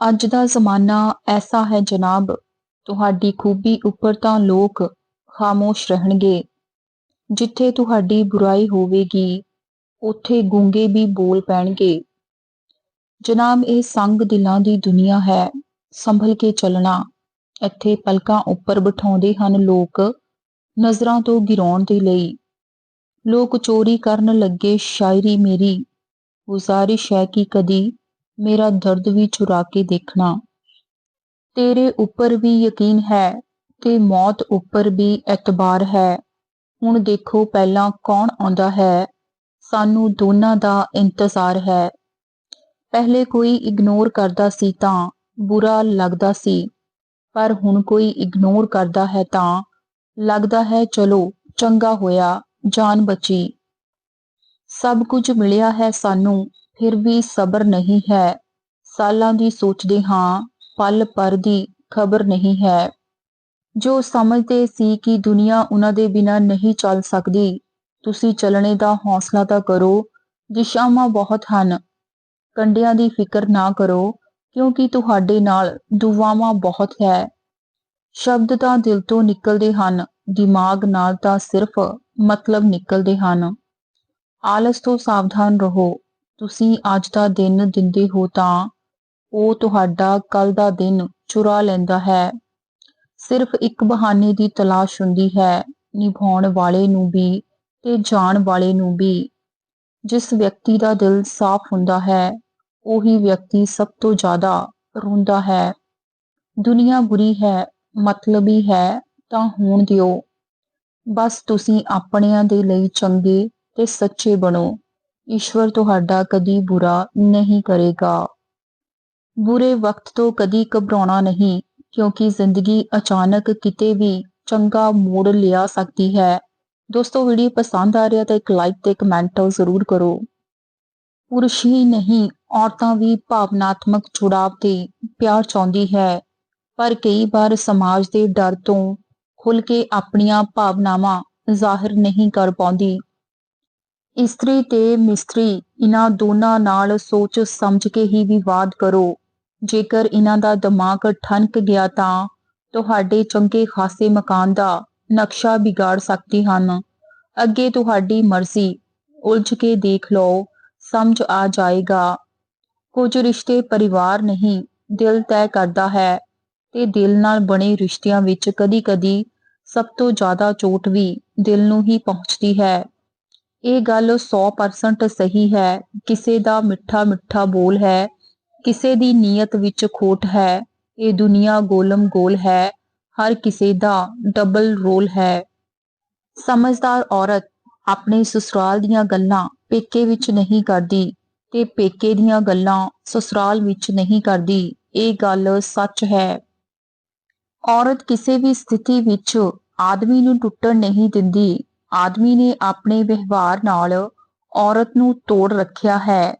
ਅੱਜ ਦਾ ਜ਼ਮਾਨਾ ਐਸਾ ਹੈ ਜਨਾਬ, ਤੁਹਾਡੀ ਖੂਬੀ ਉੱਪਰ ਤਾਂ ਲੋਕ ਖਾਮੋਸ਼ ਰਹਿਣਗੇ। ਜਿੱਥੇ ਤੁਹਾਡੀ ਬੁਰਾਈ ਹੋਵੇਗੀ, ਉੱਥੇ ਗੂੰਗੇ ਵੀ ਬੋਲ ਪੈਣਗੇ। ਜਨਾਬ, ਇਹ ਸੰਗ ਦਿਲਾਂ ਦੀ ਦੁਨੀਆ ਹੈ, ਸੰਭਲ ਕੇ ਚੱਲਣਾ। ਇੱਥੇ ਪਲਕਾਂ ਉੱਪਰ ਬਿਠਾਉਂਦੇ ਹਨ ਲੋਕ, ਨਜ਼ਰਾਂ ਤੋਂ ਗਿਰਾਉਣ ਦੇ ਲਈ। ਲੋਕ ਚੋਰੀ ਕਰਨ ਲੱਗੇ ਸ਼ਾਇਰੀ ਮੇਰੀ, ਗੁਜ਼ਾਰਿਸ਼ ਹੈ ਕਿ ਕਦੀ ਮੇਰਾ ਦਰਦ ਵੀ ਚੁਰਾ ਕੇ ਦੇਖਣਾ। ਤੇਰੇ ਉੱਪਰ ਵੀ ਯਕੀਨ ਹੈ ਤੇ ਮੌਤ ਉੱਪਰ ਵੀ ਇਤਬਾਰ ਹੈ। ਹੁਣ ਦੇਖੋ ਪਹਿਲਾਂ ਕੌਣ ਆਉਂਦਾ ਹੈ। ਸਾਨੂੰ ਦੋਨਾਂ ਦਾ ਇੰਤਜ਼ਾਰ ਹੈ। ਪਹਿਲੇ ਕੋਈ ਇਗਨੋਰ ਕਰਦਾ ਸੀ ਤਾਂ ਬੁਰਾ ਲੱਗਦਾ ਸੀ। ਪਰ ਹੁਣ ਕੋਈ ਇਗਨੋਰ ਕਰਦਾ ਹੈ ਤਾਂ ਲੱਗਦਾ ਹੈ, ਚਲੋ, ਚੰਗਾ ਹੋਇਆ, ਜਾਨ ਬਚੀ। ਸਭ ਕੁਝ ਮਿਲਿਆ ਹੈ ਸਾਨੂੰ। ਫਿਰ ਵੀ ਸਬਰ ਨਹੀਂ ਹੈ। ਸਾਲਾਂ ਦੀ ਸੋਚਦੇ ਹਾਂ, ਪਲ ਪਰ ਦੀ ਖਬਰ ਨਹੀਂ ਹੈ। ਜੋ ਸਮਝਦੇ ਸੀ ਕਿ ਦੁਨੀਆ ਉਹਨਾਂ ਦੇ ਬਿਨਾ ਨਹੀਂ ਚੱਲ ਸਕਦੀ, ਤੁਸੀਂ ਚੱਲਣੇ ਦਾ ਹੌਸਲਾ ਤਾਂ ਕਰੋ, ਦਿਸ਼ਾਵਾਂ ਬਹੁਤ ਹਨ। ਕੰਡਿਆਂ ਦੀ ਫਿਕਰ ਨਾ ਕਰੋ, ਕਿਉਂਕਿ ਤੁਹਾਡੇ ਨਾਲ ਦੁਆਵਾਂ ਬਹੁਤ ਹੈ। ਸ਼ਬਦ ਤਾਂ ਦਿਲ ਤੋਂ ਨਿਕਲਦੇ ਹਨ, ਦਿਮਾਗ ਨਾਲ ਤਾਂ ਸਿਰਫ ਮਤਲਬ ਨਿਕਲਦੇ ਹਨ। ਆਲਸ ਤੋਂ ਸਾਵਧਾਨ ਰਹੋ। ਤੁਸੀਂ ਅੱਜ ਦਾ ਦਿਨ ਦਿੰਦੇ ਹੋ ਤਾਂ ਉਹ ਤੁਹਾਡਾ ਕੱਲ ਦਾ ਦਿਨ ਚੁਰਾ ਲੈਂਦਾ ਹੈ। ਸਿਰਫ ਇੱਕ ਬਹਾਨੇ ਦੀ ਤਲਾਸ਼ ਹੁੰਦੀ ਹੈ, ਨਿਭਾਉਣ ਵਾਲੇ ਨੂੰ ਵੀ ਤੇ ਜਾਣ ਵਾਲੇ ਨੂੰ ਵੀ। ਜਿਸ ਵਿਅਕਤੀ ਦਾ ਦਿਲ ਸਾਫ਼ ਹੁੰਦਾ ਹੈ, ਉਹੀ ਵਿਅਕਤੀ ਸਭ ਤੋਂ ਜ਼ਿਆਦਾ ਰੋਂਦਾ ਹੈ। ਦੁਨੀਆ ਬੁਰੀ ਹੈ, ਮਤਲਬੀ ਹੈ, ਤਾਂ ਹੋਣ ਦਿਓ। ਬਸ ਤੁਸੀਂ ਆਪਣਿਆਂ ਦੇ ਲਈ ਚੰਗੇ ਤੇ ਸੱਚੇ ਬਣੋ। ਈਸ਼ਵਰ ਤੁਹਾਡਾ ਕਦੀ ਬੁਰਾ ਨਹੀਂ ਕਰੇਗਾ। ਬੁਰੇ ਵਕਤ ਤੋਂ ਕਦੀ ਘਬਰਾਉਣਾ ਨਹੀਂ, ਕਿਉਂਕਿ ਜ਼ਿੰਦਗੀ ਅਚਾਨਕ ਕਿਤੇ ਵੀ ਚੰਗਾ ਮੋੜ ਲਿਆ ਸਕਦੀ ਹੈ। ਦੋਸਤੋ, ਵੀਡੀਓ ਪਸੰਦ ਆ ਰਿਹਾ ਤਾਂ ਇੱਕ ਲਾਈਕ ਤੇ ਕਮੈਂਟ ਜ਼ਰੂਰ ਕਰੋ। ਪੁਰਸ਼ ਹੀ ਨਹੀਂ, ਔਰਤਾਂ ਵੀ ਭਾਵਨਾਤਮਕ ਜੁੜਾਵ ਤੇ ਪਿਆਰ ਚਾਹੁੰਦੀ ਹੈ। ਪਰ ਕਈ ਵਾਰ ਸਮਾਜ ਦੇ ਡਰ ਤੋਂ ਖੁੱਲ ਕੇ ਆਪਣੀਆਂ ਭਾਵਨਾਵਾਂ ਜ਼ਾਹਿਰ ਨਹੀਂ ਕਰ ਪਾਉਂਦੀ। ਇਸਤਰੀ ਤੇ ਮਿਸਤਰੀ ਇਹਨਾਂ ਦੋਨਾਂ ਨਾਲ ਸੋਚ ਸਮਝ ਕੇ ਹੀ ਵਿਵਾਦ ਕਰੋ। ਜੇਕਰ ਇਹਨਾਂ ਦਾ ਦਿਮਾਗ ਠਣਕ ਗਿਆ ਤਾਂ ਤੁਹਾਡੇ ਚੰਗੇ ਖਾਸੇ ਮਕਾਨ ਦਾ ਨਕਸ਼ਾ ਵਿਗਾੜ ਸਕਦੇ ਹਨ। ਅੱਗੇ ਤੁਹਾਡੀ ਮਰਜ਼ੀ। ਉਲਝ ਕੇ ਦੇਖ ਲਓ, ਸਮਝ ਆ ਜਾਏਗਾ। ਕੁਝ ਰਿਸ਼ਤੇ ਪਰਿਵਾਰ ਨਹੀਂ, ਦਿਲ ਤੈਅ ਕਰਦਾ ਹੈ ਤੇ ਦਿਲ ਨਾਲ ਬਣੇ ਰਿਸ਼ਤਿਆਂ ਵਿੱਚ ਕਦੀ-ਕਦੀ ਸਭ ਤੋਂ ਜ਼ਿਆਦਾ ਚੋਟ ਵੀ ਦਿਲ ਨੂੰ ਹੀ ਪਹੁੰਚਦੀ ਹੈ। ਇਹ ਗੱਲ 100% ਸਹੀ ਹੈ। ਕਿਸੇ ਦਾ ਮਿੱਠਾ ਮਿੱਠਾ ਬੋਲ ਹੈ। ਕਿਸੇ ਦੀ ਨੀਅਤ ਵਿੱਚ ਖੋਟ ਹੈ। ਇਹ ਦੁਨੀਆ ਗੋਲਮ ਗੋਲ ਹੈ। ਹਰ ਕਿਸੇ ਦਾ ਡਬਲ ਰੋਲ ਹੈ। ਸਮਝਦਾਰ ਔਰਤ ਆਪਣੇ ਸਸੁਰਾਲ ਦੀਆਂ ਗੱਲਾਂ ਪੇਕੇ ਵਿੱਚ ਨਹੀਂ ਕਰਦੀ ਤੇ ਪੇਕੇ ਦੀਆਂ ਗੱਲਾਂ ਸਸੁਰਾਲ ਵਿੱਚ ਨਹੀਂ ਕਰਦੀ। ਇਹ ਗੱਲ ਸੱਚ ਹੈ। ਔਰਤ ਕਿਸੇ ਵੀ ਸਥਿਤੀ ਵਿੱਚ ਆਦਮੀ ਨੂੰ ਟੁੱਟਣ ਨਹੀਂ ਦਿੰਦੀ। ਆਦਮੀ ਨੇ ਆਪਣੇ ਵਿਵਹਾਰ ਨਾਲ ਔਰਤ ਨੂੰ ਤੋੜ ਰੱਖਿਆ ਹੈ।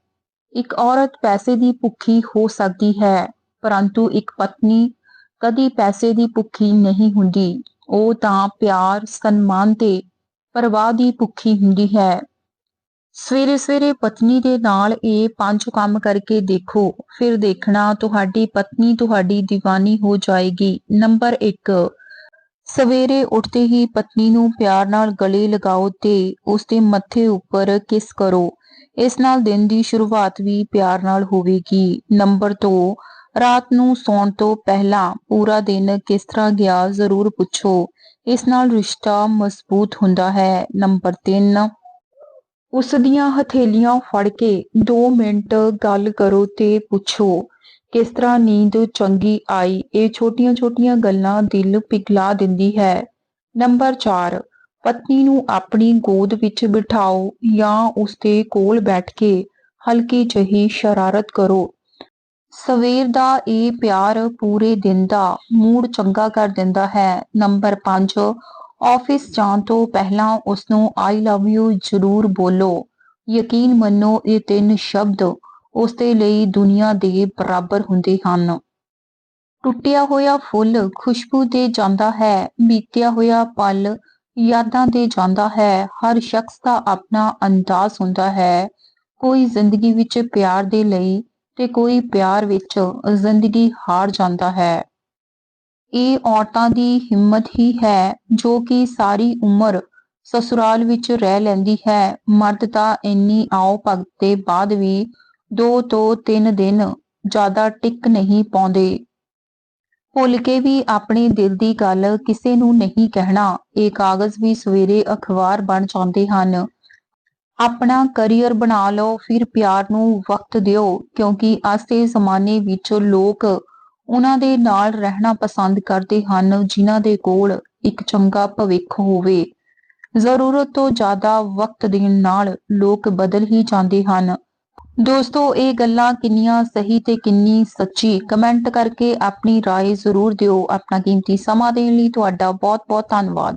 ਇੱਕ ਔਰਤ ਪੈਸੇ ਦੀ ਭੁੱਖੀ ਹੋ ਸਕਦੀ ਹੈ, ਪਰੰਤੂ ਇੱਕ ਪਤਨੀ ਕਦੀ ਪੈਸੇ ਦੀ ਭੁੱਖੀ ਨਹੀਂ ਹੁੰਦੀ। ਉਹ ਤਾਂ ਪਿਆਰ, ਸਨਮਾਨ ਤੇ ਪਰਵਾਹ ਦੀ ਭੁੱਖੀ ਹੁੰਦੀ ਹੈ। ਸਵੇਰੇ ਸਵੇਰੇ ਪਤਨੀ ਦੇ ਨਾਲ ਇਹ ਪੰਜ ਕੰਮ ਕਰਕੇ ਦੇਖੋ। ਫਿਰ ਦੇਖਣਾ, ਤੁਹਾਡੀ ਪਤਨੀ ਤੁਹਾਡੀ دیਵਾਨੀ ਹੋ ਜਾਏਗੀ। ਨੰਬਰ 1 ਸਵੇਰੇ ਉੱਠਦੇ ਹੀ ਪਤਨੀ ਨੂੰ ਪਿਆਰ ਨਾਲ ਗਲੇ ਲਗਾਓ ਤੇ ਉਸ ਦੇ ਮੱਥੇ ਉੱਪਰ ਕਿਸ ਕਰੋ। ਇਸ ਨਾਲ ਦਿਨ ਦੀ ਸ਼ੁਰੂਆਤ ਵੀ ਪਿਆਰ ਨਾਲ ਹੋਵੇਗੀ। ਨੰਬਰ 2 ਰਾਤ ਨੂੰ ਸੌਣ ਤੋਂ ਪਹਿਲਾਂ ਪੂਰਾ ਦਿਨ ਕਿਸ ਤਰ੍ਹਾਂ ਗਿਆ ਜ਼ਰੂਰ ਪੁੱਛੋ। ਇਸ ਨਾਲ ਰਿਸ਼ਤਾ ਮਜ਼ਬੂਤ ਹੁੰਦਾ ਹੈ। ਨੰਬਰ 3 ਉਸ ਦੀਆਂ ਹਥੇਲੀਆਂ ਫੜ ਕੇ 2 ਮਿੰਟ ਗੱਲ ਕਰੋ ਤੇ ਪੁੱਛੋ। ਕਿਸ ਤਰ੍ਹਾਂ ਨੀਂਦ ਚੰਗੀ ਆਈ, ਇਹ ਛੋਟੀਆਂ-ਛੋਟੀਆਂ ਗੱਲਾਂ ਦਿਲ ਪਿਘਲਾ ਦਿੰਦੀ ਹੈ। ਨੰਬਰ 4 ਪਤਨੀ ਨੂੰ ਆਪਣੀ ਗੋਦ ਵਿੱਚ ਬਿਠਾਓ ਜਾਂ ਉਸ ਦੇ ਕੋਲ ਬੈਠ ਕੇ ਹਲਕੀ ਜਹੀ ਸ਼ਰਾਰਤ ਕਰੋ। ਸਵੇਰ ਦਾ ਇਹ ਪਿਆਰ ਪੂਰੇ ਦਿਨ ਦਾ ਮੂਡ ਚੰਗਾ ਕਰ ਦਿੰਦਾ ਹੈ। ਨੰਬਰ 5 ਆਫਿਸ ਜਾਣ ਤੋਂ ਪਹਿਲਾਂ ਉਸ ਨੂੰ ਆਈ ਲਵ ਯੂ ਜ਼ਰੂਰ ਬੋਲੋ। ਯਕੀਨ ਮੰਨੋ, ਇਹ ਤਿੰਨ ਸ਼ਬਦ ਉਸ ਦੇ ਲਈ ਦੁਨੀਆ ਦੇ ਬਰਾਬਰ ਹੁੰਦੇ ਹਨ। ਟੁੱਟਿਆ ਹੋਇਆ ਫੁੱਲ ਖੁਸ਼ਬੂ ਦੇ ਜਾਂਦਾ ਹੈ, ਬੀਤਿਆ ਹੋਇਆ ਪਲ ਯਾਦਾਂ ਦੇ ਜਾਂਦਾ ਹੈ, ਹਰ ਸ਼ਖਸ ਦਾ ਆਪਣਾ ਅੰਦਾਜ਼ ਹੁੰਦਾ ਹੈ। ਕੋਈ ਜ਼ਿੰਦਗੀ ਵਿੱਚ ਪਿਆਰ ਦੇ ਲਈ ਤੇ ਕੋਈ ਪਿਆਰ ਵਿੱਚ ਜ਼ਿੰਦਗੀ ਹਾਰ ਜਾਂਦਾ ਹੈ। ਇਹ ਔਰਤਾਂ ਦੀ ਹਿੰਮਤ ਹੀ ਹੈ, ਜੋ ਕਿ ਸਾਰੀ ਉਮਰ ਸਸੁਰਾਲ ਵਿੱਚ ਰਹਿ ਲੈਂਦੀ ਹੈ। ਮਰਦ ਤਾਂ ਇੰਨੀ ਆਓ ਭਗਤ ਦੇ ਬਾਅਦ ਵੀ ਦੋ ਤੋਂ ਤਿੰਨ ਦਿਨ ਜ਼ਿਆਦਾ ਟਿਕ ਨਹੀਂ ਪਾਉਂਦੇ। ਭੁੱਲ ਕੇ ਵੀ ਆਪਣੇ ਦਿਲ ਦੀ ਗੱਲ ਕਿਸੇ ਨੂੰ ਨਹੀਂ ਕਹਿਣਾ, ਇਹ ਕਾਗਜ਼ ਵੀ ਸਵੇਰੇ ਅਖਬਾਰ ਬਣ ਜਾਂਦੇ ਹਨ। ਆਪਣਾ ਕਰੀਅਰ ਬਣਾ ਲਓ, ਫਿਰ ਪਿਆਰ ਨੂੰ ਵਕਤ ਦਿਓ, ਕਿਉਂਕਿ ਅੱਜ ਦੇ ਜ਼ਮਾਨੇ ਵਿੱਚ ਲੋਕ ਉਹਨਾਂ ਦੇ ਨਾਲ ਰਹਿਣਾ ਪਸੰਦ ਕਰਦੇ ਹਨ, ਜਿਨ੍ਹਾਂ ਦੇ ਕੋਲ ਇੱਕ ਚੰਗਾ ਭਵਿੱਖ ਹੋਵੇ। ਜ਼ਰੂਰਤ ਤੋਂ ਜ਼ਿਆਦਾ ਵਕਤ ਦੇਣ ਨਾਲ ਲੋਕ ਬਦਲ ਹੀ ਜਾਂਦੇ ਹਨ। ਦੋਸਤੋ ਇਹ ਗੱਲਾਂ ਕਿੰਨੀਆਂ ਸਹੀ ਤੇ ਕਿੰਨੀ ਸੱਚੀ ਕਮੈਂਟ ਕਰਕੇ ਆਪਣੀ رائے ਜ਼ਰੂਰ ਦਿਓ ਆਪਣਾ ਕੀਮਤੀ ਸਮਾਂ ਦੇਣ ਲਈ ਤੁਹਾਡਾ ਬਹੁਤ ਬਹੁਤ ਧੰਨਵਾਦ